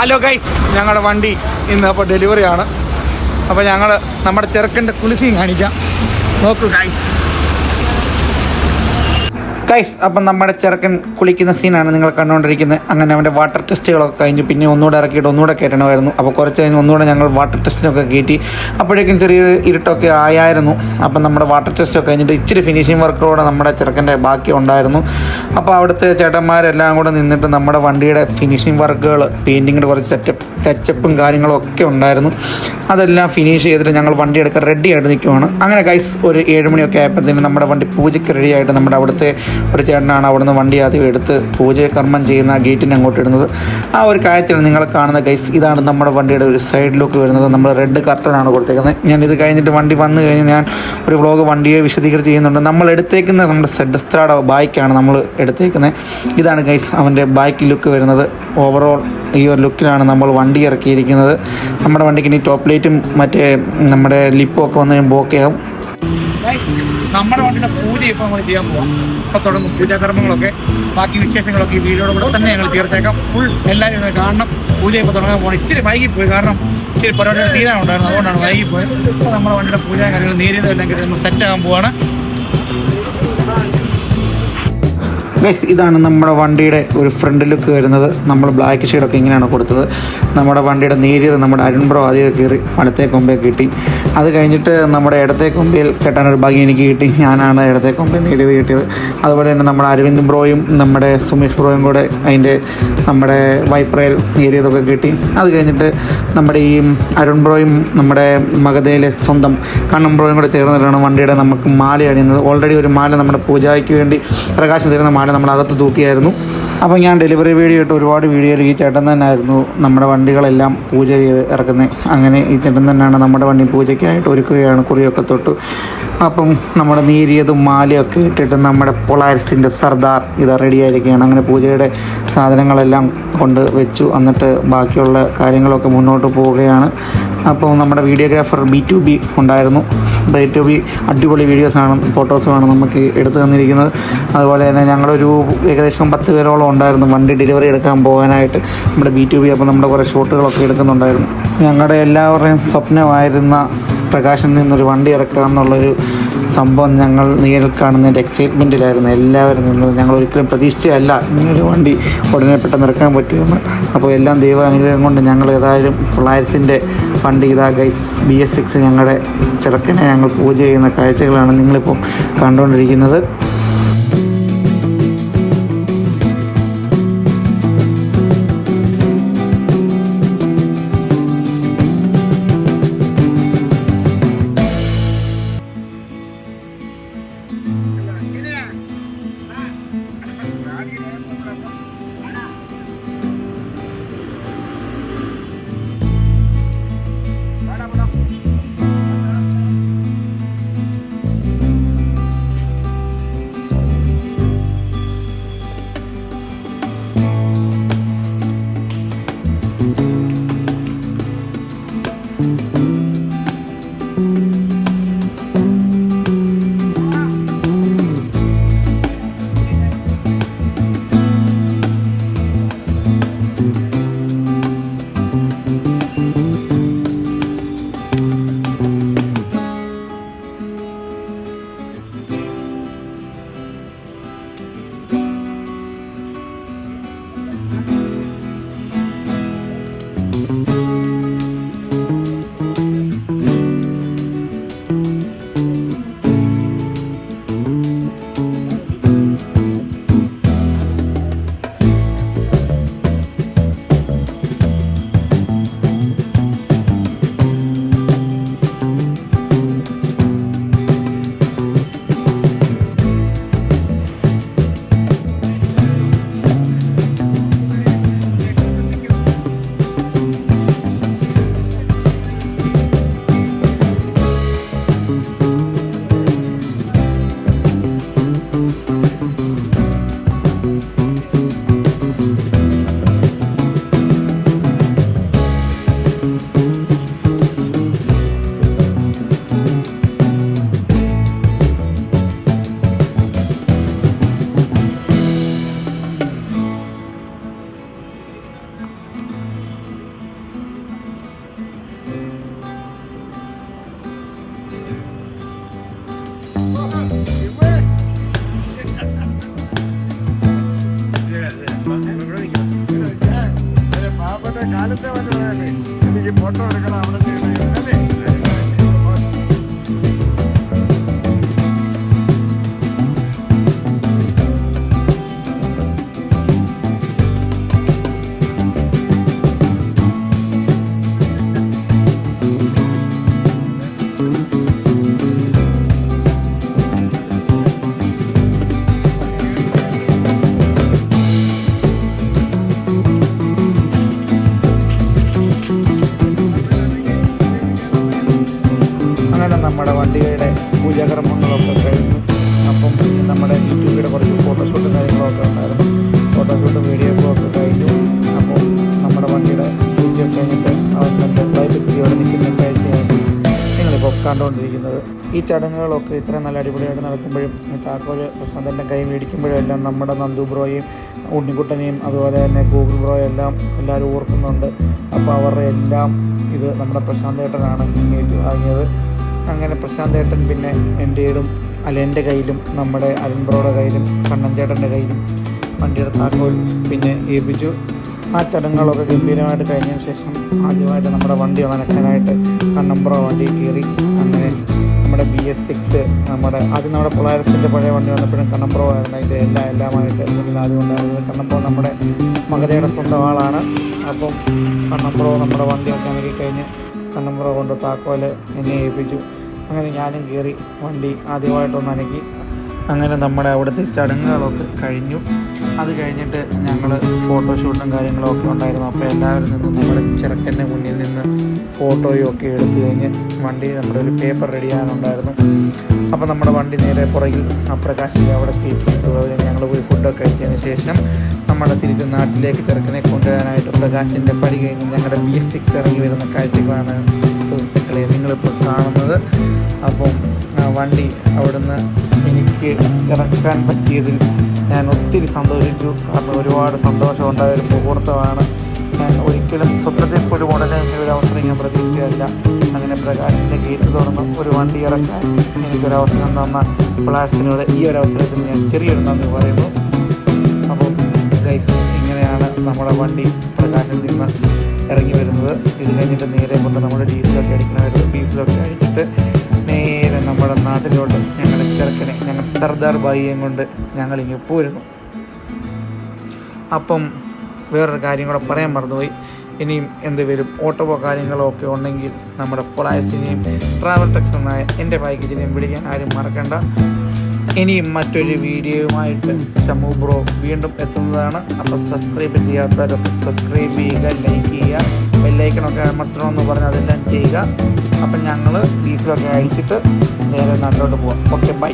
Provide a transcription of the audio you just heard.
Hello guys ഞങ്ങളുടെ വണ്ടി ഇന്ന് അപ്പോൾ ഡെലിവറി ആണ്. അപ്പോൾ ഞങ്ങൾ നമ്മുടെ ചെറുക്കന്റെ കുളിസിയും കാണിക്കാം. നോക്കൂ ഗൈസ് ഗൈസ് അപ്പം നമ്മുടെ ചെറുക്കൻ കുളിക്കുന്ന സീനാണ് നിങ്ങൾ കണ്ടുകൊണ്ടിരിക്കുന്നത്. അങ്ങനെ അവന്റെ വാട്ടർ ടെസ്റ്റുകളൊക്കെ കഴിഞ്ഞ് പിന്നെ ഒന്നുകൂടെ ഇറക്കിയിട്ട് ഒന്നുകൂടെ കയറ്റണമായിരുന്നു. അപ്പോൾ കുറച്ച് കഴിഞ്ഞ് ഒന്നുകൂടെ ഞങ്ങൾ വാട്ടർ ടെസ്റ്റിനൊക്കെ കയറ്റി അപ്പോഴേക്കും ചെറിയ ഇരുട്ടൊക്കെ ആയായിരുന്നു. അപ്പം നമ്മുടെ വാട്ടർ ടെസ്റ്റൊക്കെ കഴിഞ്ഞിട്ട് ഇച്ചിരി ഫിനിഷിംഗ് വർക്കുകളോടെ നമ്മുടെ ചെറുക്കന്റെ ബാക്കി ഉണ്ടായിരുന്നു. അപ്പോൾ അവിടുത്തെ ചേട്ടന്മാരെല്ലാം കൂടെ നിന്നിട്ട് നമ്മുടെ വണ്ടിയുടെ ഫിനിഷിംഗ് വർക്കുകൾ പെയിന്റിങ്ങിന്റെ കുറച്ച് സെറ്റപ്പ് ടച്ചപ്പും കാര്യങ്ങളും ഒക്കെ ഉണ്ടായിരുന്നു. അതെല്ലാം ഫിനിഷ് ചെയ്തിട്ട് ഞങ്ങൾ വണ്ടി എടുക്കാൻ റെഡി ആയിട്ട് നിൽക്കുവാണ്. അങ്ങനെ ഗൈസ് ഒരു ഏഴ് മണിയൊക്കെ ആയപ്പോഴത്തേനും നമ്മുടെ വണ്ടി പൂജയ്ക്ക് റെഡി ആയിട്ട് നമ്മുടെ അവിടുത്തെ ഒരു ചേട്ടനാണ് അവിടുന്ന് വണ്ടി ആദ്യം എടുത്ത് പൂജ കർമ്മം ചെയ്യുന്ന ആ ഗേറ്റിന് അങ്ങോട്ട് ഇടുന്നത്. ആ ഒരു കാര്യത്തിലാണ് നിങ്ങൾ കാണുന്ന ഗൈസ് ഇതാണ് നമ്മുടെ വണ്ടിയുടെ ഒരു സൈഡ് ലുക്ക് വരുന്നത്. നമ്മൾ റെഡ് കർട്ടനാണ് കൊടുത്തേക്കുന്നത്. ഞാൻ ഇത് കഴിഞ്ഞിട്ട് വണ്ടി വന്നു കഴിഞ്ഞ് ഞാൻ ഒരു വ്ളോഗ് വണ്ടിയെ വിശദീകരിച്ച് ചെയ്യുന്നുണ്ട്. നമ്മൾ എടുത്തേക്കുന്നത് നമ്മുടെ സെഡ് സെഡസ്ത്രാഡ ബൈക്കാണ് നമ്മൾ എടുത്തേക്കുന്നത്. ഇതാണ് ഗൈസ് അവന്റെ ബൈക്ക് ലുക്ക് വരുന്നത്. ഓവറോൾ ഈ ഒരു ലുക്കിലാണ് നമ്മൾ വണ്ടി ഇറക്കിയിരിക്കുന്നത്. നമ്മുടെ വണ്ടിക്ക് ഇനി ടോപ്പ് ലൈറ്റും മറ്റേ നമ്മുടെ ലിപ്പും ഒക്കെ വന്ന് കഴിയുമ്പോൾ ഓക്കെ ആവും. നമ്മുടെ വണ്ടിയുടെ പൂജ ഇപ്പോൾ നമ്മൾ ചെയ്യാൻ പോകാം ഇപ്പൊ തുടങ്ങും പൂജാകർമ്മങ്ങളൊക്കെ. ബാക്കി വിശേഷങ്ങളൊക്കെ ഈ വീഡിയോയുടെ കൂടെ തന്നെ ഞങ്ങൾ തീർച്ചയായിട്ടും ഫുൾ എല്ലാവരും കാണണം. പൂജ ഇപ്പോൾ തുടങ്ങാൻ പോകണം ഇച്ചിരി വൈകിപ്പോയി. കാരണം ഇച്ചിരി പരോട്ട തീരാൻ ഉണ്ടായിരുന്നു. അതുകൊണ്ടാണ് വൈകിപ്പോയത് ഇപ്പൊ നമ്മുടെ വണ്ടിയുടെ പൂജ കാര്യങ്ങൾ നേരിയതെല്ലാം നമ്മൾ സെറ്റ് ആകാൻ പോവാണ്. ഗൈസ് ഇതാണ് നമ്മുടെ വണ്ടിയുടെ ഒരു ഫ്രണ്ട് ലുക്ക് വരുന്നത്. നമ്മൾ ബ്ലാക്ക് ഷെയ്ഡൊക്കെ ഇങ്ങനെയാണ് കൊടുത്തത്. നമ്മുടെ വണ്ടിയുടെ നേരിയത് നമ്മുടെ അരുൺബ്രോ ആദ്യമൊക്കെ കയറി വലത്തേ കൊമ്പേ കിട്ടി. അത് കഴിഞ്ഞിട്ട് നമ്മുടെ ഇടത്തെ കൊമ്പിൽ കെട്ടാനൊരു ഭാഗ്യം എനിക്ക് കിട്ടി. ഞാനാണ് ഇടത്തെ കൊമ്പിൽ നേടിയത് കിട്ടിയത്. അതുപോലെ തന്നെ നമ്മുടെ അരവിന്ദ് ബ്രോയും നമ്മുടെ സുമേഷ് ബ്രോയും കൂടെ അതിന്റെ നമ്മുടെ വൈപ്രയിൽ നേടിയതൊക്കെ കിട്ടി. അത് കഴിഞ്ഞിട്ട് നമ്മുടെ ഈ അരുൺ ബ്രോയും നമ്മുടെ മകതയിലെ സ്വന്തം കണ്ണും ബ്രോയും കൂടെ ചേർന്നിട്ടാണ് വണ്ടിയുടെ നമുക്ക് മാല അണിയുന്നത്. ഓൾറെഡി ഒരു മാല നമ്മുടെ പൂജയ്ക്ക് വേണ്ടി പ്രകാശം തരുന്ന മാല നമ്മൾ അകത്ത് തൂക്കിയായിരുന്നു. അപ്പോൾ ഞാൻ ഡെലിവറി വീഡിയോ ഇട്ട് ഒരുപാട് വീഡിയോയിൽ ഈ ചേട്ടൻ തന്നെയായിരുന്നു നമ്മുടെ വണ്ടികളെല്ലാം പൂജ ചെയ്ത് ഇറക്കുന്നത്. അങ്ങനെ ഈ ചേട്ടൻ തന്നെയാണ് നമ്മുടെ വണ്ടി പൂജയ്ക്കായിട്ട് ഒരുക്കുകയാണ് കുറിയൊക്കെ തൊട്ട്. അപ്പം നമ്മുടെ നീരിയതും മാലയൊക്കെ ഇട്ടിട്ട് നമ്മുടെ പൊളാരിസിന്റെ സർദാർ ഇത് റെഡിയായിരിക്കുകയാണ് അങ്ങനെ പൂജയുടെ സാധനങ്ങളെല്ലാം കൊണ്ട് വെച്ചു. എന്നിട്ട് ബാക്കിയുള്ള കാര്യങ്ങളൊക്കെ മുന്നോട്ട് പോവുകയാണ്. അപ്പോൾ നമ്മുടെ വീഡിയോഗ്രാഫർ ബി ടു ബി ഉണ്ടായിരുന്നു. ബി ടു ബി അടിപൊളി വീഡിയോസാണ് ഫോട്ടോസുമാണ് നമുക്ക് എടുത്തു തന്നിരിക്കുന്നത്. അതുപോലെ തന്നെ ഞങ്ങളൊരു ഏകദേശം പത്ത് പേരോളം ഉണ്ടായിരുന്നു വണ്ടി ഡെലിവറി എടുക്കാൻ പോകാനായിട്ട്. നമ്മുടെ ബി ടു ബി അപ്പോൾ നമ്മുടെ കുറേ ഷോട്ടുകളൊക്കെ എടുക്കുന്നുണ്ടായിരുന്നു. ഞങ്ങളുടെ എല്ലാവരുടെയും സ്വപ്നമായിരുന്ന പ്രകാശൻ നിന്നൊരു വണ്ടി ഇറക്കുക എന്നുള്ളൊരു സംഭവം ഞങ്ങൾ നേരിൽ കാണുന്നതിന്റെ എക്സൈറ്റ്മെന്റിലായിരുന്നു എല്ലാവരും നിന്നത് ഞങ്ങൾ ഒരിക്കലും പ്രതീക്ഷിച്ചല്ല ഇങ്ങനൊരു വണ്ടി ഉടനെ പെട്ടെന്ന് ഇറക്കാൻ പറ്റുമെന്ന്. അപ്പോൾ എല്ലാം ദൈവ അനുഗ്രഹം കൊണ്ട് ഞങ്ങൾ ഏതായാലും പൊള്ളായിരത്തിന്റെ വണ്ടി ഇതാ ഗൈസ് ബി എസ് സിക്സ് ഞങ്ങളുടെ ചെറുക്കനെ ഞങ്ങൾ പൂജ ചെയ്യുന്ന കാഴ്ചകളാണ് നിങ്ങളിപ്പോൾ കണ്ടുകൊണ്ടിരിക്കുന്നത് Oh. you. കണ്ടുകൊണ്ടിരിക്കുന്നത്. ഈ ചടങ്ങുകളൊക്കെ ഇത്രയും നല്ല അടിപൊളിയായിട്ട് നടക്കുമ്പോഴും താക്കോൽ പ്രശാന്തന്റെ കൈ മേടിക്കുമ്പോഴും എല്ലാം നമ്മുടെ നന്ദു ബ്രോയും ഉണ്ണിക്കുട്ടനെയും അതുപോലെ തന്നെ ഗൂഗിൾ ബ്രോയും എല്ലാം എല്ലാവരും ഓർക്കുന്നുണ്ട്. അപ്പോൾ അവരുടെ എല്ലാം ഇത് നമ്മുടെ പ്രശാന്ത് ഏട്ടനാണ് ഇമെയിൽ വാങ്ങിയത്. അങ്ങനെ പ്രശാന്ത് ഏട്ടൻ പിന്നെ എന്റെയിലും അല്ല എന്റെ കയ്യിലും നമ്മുടെ അരുൺ ബ്രോയുടെ കയ്യിലും കണ്ണൻ ചേട്ടന്റെ കയ്യിലും വണ്ടിയുടെ താക്കോൽ പിന്നെ ഏൽപ്പിച്ചു. ആ ചടങ്ങുകളൊക്കെ ഗംഭീരമായിട്ട് കഴിഞ്ഞതിന് ശേഷം ആദ്യമായിട്ട് നമ്മുടെ വണ്ടി നനക്കാനായിട്ട് കണ്ണമ്പ്ര വണ്ടി കയറി. അങ്ങനെ നമ്മുടെ ബി എസ് സിക്സ് നമ്മുടെ ആദ്യം നമ്മുടെ പൊളാരസിന്റെ പഴയ വണ്ടി വന്നപ്പോഴും കണ്ണമ്പ്രോ ആയിരുന്നു. അതിന്റെ എല്ലാ എല്ലാമായിട്ട് മുന്നിൽ ആദ്യം ഉണ്ടായിരുന്നത് കണ്ണമ്പ്ര നമ്മുടെ മകതയുടെ സ്വന്തം ആളാണ്. അപ്പം കണ്ണമ്പ്ര നമ്മുടെ വണ്ടി മെക്കാനിക്കിൽ കഴിഞ്ഞ് കണ്ണമ്പ്ര കൊണ്ട് താക്കോൽ എന്നെ ഏൽപ്പിച്ചു. അങ്ങനെ ഞാനും കയറി വണ്ടി ആദ്യമായിട്ടൊന്ന് അനക്കി അങ്ങനെ നമ്മുടെ അവിടുത്തെ ചടങ്ങുകളൊക്കെ കഴിഞ്ഞു. അത് കഴിഞ്ഞിട്ട് ഞങ്ങൾ ഫോട്ടോഷൂട്ടും കാര്യങ്ങളും ഒക്കെ ഉണ്ടായിരുന്നു. അപ്പോൾ എല്ലാവരും നിന്ന് നമ്മുടെ ചെറുക്കന്റെ മുന്നിൽ നിന്ന് ഫോട്ടോയും ഒക്കെ എടുത്തു കഴിഞ്ഞ് വണ്ടി നമ്മുടെ ഒരു പേപ്പർ റെഡി ചെയ്യാനുണ്ടായിരുന്നു. അപ്പോൾ നമ്മുടെ വണ്ടി നേരെ പുറകിൽ അപ്രകാശിന്റെ അവിടെ എത്തിയിട്ടു ഞങ്ങൾ പോയി ഫുഡൊക്കെ കഴിച്ചതിന് ശേഷം നമ്മുടെ തിരിച്ച് നാട്ടിലേക്ക് ചെറുക്കനെ കൊണ്ടുവരാനായിട്ട് പ്രകാശിന്റെ പടി കഴിഞ്ഞ് ഞങ്ങളുടെ ബി എസ് സിക്സ് ഇറങ്ങി വരുന്ന കാഴ്ചകളാണ് സുഹൃത്തുക്കളെ നിങ്ങളിപ്പോൾ കാണുന്നത്. അപ്പം വണ്ടി അവിടുന്ന് എനിക്ക് ഇറക്കാൻ പറ്റിയതിൽ ഞാൻ ഒത്തിരി സന്തോഷിച്ചു. കാരണം ഒരുപാട് സന്തോഷം ഉണ്ടായ ഒരു മുഹൂർത്തമാണ്. ഞാൻ ഒരിക്കലും സ്വപ്നത്തിൽ പോലും ഉടനെ ഒരു അവസരം ഞാൻ പ്രതീക്ഷിച്ചതല്ല അങ്ങനെ പ്രകാശിന്റെ ഗേറ്റ് തുറന്ന് ഒരു വണ്ടി ഇറക്കാൻ എനിക്കൊരു അവസരം തന്ന ഫ്ലാഷിനോട് ഈ ഒരു അവസരത്തിൽ ഞാൻ ചെറിയൊരു നന്ദി പറയുന്നു. അപ്പോൾ ഗൈസ് ഇങ്ങനെയാണ് നമ്മുടെ വണ്ടി പ്രകാശിൽ നിന്ന് ഇറങ്ങി വരുന്നത്. ഇത് കഴിഞ്ഞിട്ട് നേരെ കൊണ്ട് നമ്മുടെ ഡീസലൊക്കെ അടിക്കണമായിരുന്നു. ഡീസലൊക്കെ അടിച്ചിട്ട് നേരെ നമ്മുടെ നാട്ടിലോട്ട് ഞങ്ങളുടെ ചെറുക്കനെ ഞങ്ങൾ സർദാർ ബായിയും കൊണ്ട് ഞങ്ങളിങ്ങ് പോരുന്നു. അപ്പം വേറൊരു കാര്യം കൂടെ പറയാൻ മറന്നുപോയി. ഇനിയും എന്തെങ്കിലും ഓട്ടോവോ കാര്യങ്ങളോ ഒക്കെ ഉണ്ടെങ്കിൽ നമ്മുടെ പൊളായസിനെയും ട്രാവൽ ടെക്സ് എന്നായ എന്റെ പാക്കേജിനെയും വിളിക്കാൻ ആരും മറക്കണ്ട. ഇനിയും മറ്റൊരു വീഡിയോയുമായിട്ട് ശമു ബ്രോ വീണ്ടും എത്തുന്നതാണ്. അപ്പോൾ സബ്സ്ക്രൈബ് ചെയ്യാത്തവരൊക്കെ സബ്സ്ക്രൈബ് ചെയ്യുക ലൈക്ക് ചെയ്യുക. ബെല്ലൈക്കണൊക്കെ അമർത്തണമെന്ന് പറഞ്ഞ് അതെല്ലാം ചെയ്യുക. അപ്പം ഞങ്ങൾ ഫീസിലൊക്കെ അഴിച്ചിട്ട് നേരെ നാട്ടിലോട്ട് പോവാം. Okay bye